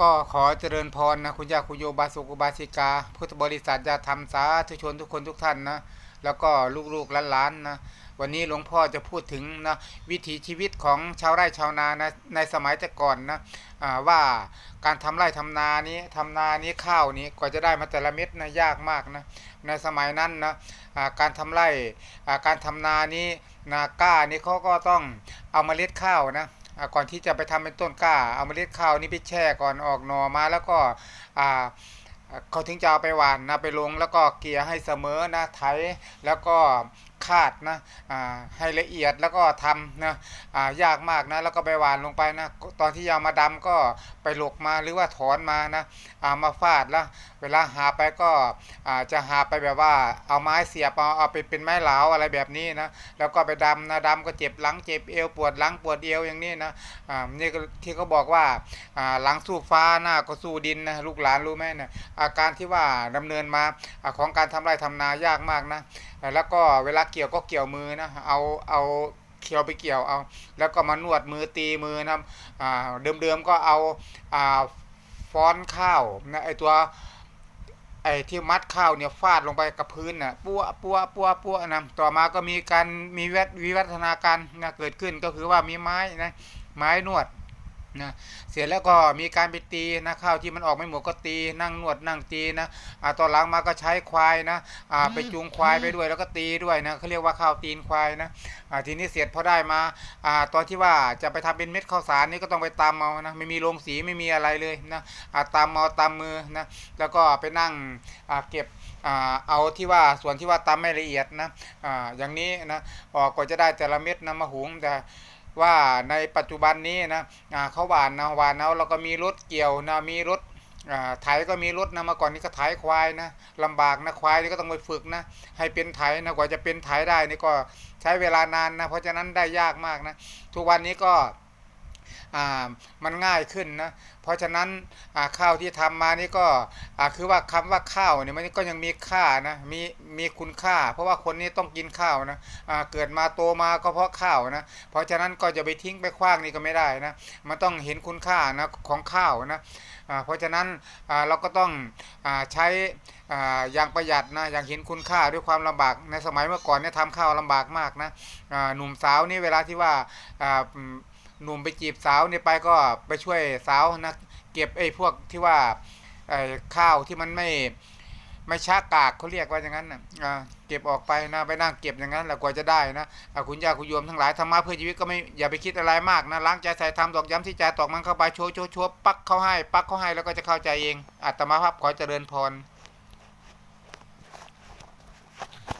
ก็ขอเจริญพรนะคุณยาคุณโยบาสุกบาสิกา พุทธบริษัทญาธรรมสาธุชนทุกคนทุกท่านนะแล้วก็ลูกๆหลานๆนะวันนี้หลวงพ่อจะพูดถึงนะวิถีชีวิตของชาวไร่ชาวนานะในสมัยแต่ก่อนนะว่าการทำไร่ทำนานี้ทำนานี้ข้าวนี้กว่าจะได้มาแต่ละเม็ดนะยากมากนะในสมัยนั้นนะการทำไร่การทำนานี้นาก้านี้เขาก็ต้องเอามาเมล็ดข้าวนะ ก่อนที่จะไปทำเป็นต้นกล้า เอาเมล็ดข้าวนี้ไปแช่ก่อนออกหน่อมาแล้วก็อ่าเขาถึงจะเอาไปหวานนะไปลงแล้วก็เกลี่ยให้เสมอนะไถแล้วก็ คาดนะอ่าให้ละเอียดแล้วก็ทำนะอ่ายากมากนะแล้วก็ไปหวานลงไปนะตอนที่ยามาดำก็ไปหลกมาหรือว่าถอนมานะามาฟาดแล้วเวลาหาไปก็อ่าจะหาไปแบบว่าเอาไม้เสียบเอาเอาไปเป็นไม้เหลาอะไรแบบนี้นะแล้วก็ไปดำนะดำก็เจ็บหลังเจ็บเอวปวดหลังปวดเอวอย่างนี้นะอ่านี่ก็ที่เขาบอกว่าอ่าหลังสู้ฟ้าหน้าก็สู้ดินนะลูกหลานรู้ไหมนะอาการที่ว่าดำเนินมาอาของการทำไร่ทำนายากมากนะแล้วก็เวลาเกี่ยวก็เกี่ยวมือนะเอาเอาเขียวไปเกี่ยวเอา แล้วก็มานวดมือตีมือนะอ่าเดิมๆก็เอาอ่าฟ้อนข้าวนะไอตัวไอ้ที่มัดข้าวเนี่ยฟาดลงไปกับพื้นน่ะปัวปัวปัวปัวนะต่อมาก็มีการมีวิวิวัฒนาการนะเกิดขึ้นก็คือว่ามีไม้นะไม้นวด นะเสร็จแล้วก็มีการไปตีนะข้าวที่มันออกไม่หมดก็ตีนั่งนวดนั่งตีนะอ่าตอนหลังมาก็ใช้ควายนะอ่าไปจูงควายไปด้วยแล้วก็ตีด้วยนะเขาเรียกว่าข้าวตีนควายนะอ่าทีนี้เสร็จพอได้มาอ่าตอนที่ว่าจะไปทำเป็นเม็ดข้าวสารนี่ก็ต้องไปตำเอานะไม่มีโรงสีไม่มีอะไรเลยนะอ่าตำเอาตำมือนะแล้วก็ไปนั่งอ่าเก็บอ่าเอาที่ว่าส่วนที่ว่าตำไม่ละเอียดนะอ่าอย่างนี้นะออกก็จะได้แต่ละเม็ดนะมาหุงแต่ ว่าในปัจจุบันนี้นะเขาหวานนะหวานเอาแล้วก็มีรถเกี่ยวนะมีรถไถก็มีรถนะเมื่อก่อนนี้ก็ไถควายนะลำบากนะควายนี่ก็ต้องไปฝึกนะ ให้เป็นไถนะกว่าจะเป็นไถได้นี่ก็ใช้เวลานานนะเพราะฉะนั้นได้ยากมากนะ ทุกวันนี้ก็ มันง่ายขึ้นนะเพราะฉะนั้นอ่าข้าวที่ทำมานี่ก็อ่าคือว่าคำว่าข้าวเนี่ยมันก็ยังมีค่านะมีมีคุณค่า เพราะว่าคนนี้ต้องกินข้าวนะอ่าเกิดมาโตมาก็เพราะข้าวนะเพราะฉะนั้นก็จะไปทิ้งไปขว้างนี่ก็ไม่ได้นะมันต้องเห็นคุณค่านะของข้าวนะเพราะฉะนั้นอ่าเราก็ต้องอ่าใช้อ่าอย่างประหยัดนะอย่างเห็นคุณค่าด้วยความลำบากในสมัยเมื่อก่อนเนี่ยทำข้าวลำบากมากนะอ่าหนุ่มสาวนี่เวลาที่ว่าอ่า หนุ่มไปจีบสาวเนี่ยไปก็ไปช่วยสาวนะเก็บไอ้พวกที่ว่าไอ้ข้าวที่มันไม่ไม่ช้ากากเขาเรียกว่าอย่างนั้นนะอ่าเก็บออกไปนะไปนั่งเก็บอย่างนั้นแหละกว่าจะได้นะคุณย่าคุณโยมทั้งหลายธรรมะเพื่อชีวิตก็ไม่อย่าไปคิดอะไรมากนะล้างใจใส่ธรรมตอกย้ำที่ใจตอกมันเข้าไปโชว์โชว์โชว์ปักเข้าให้ ปักเข้าให้แล้วก็จะเข้าใจเองอัตมาภาพขอเจริญพร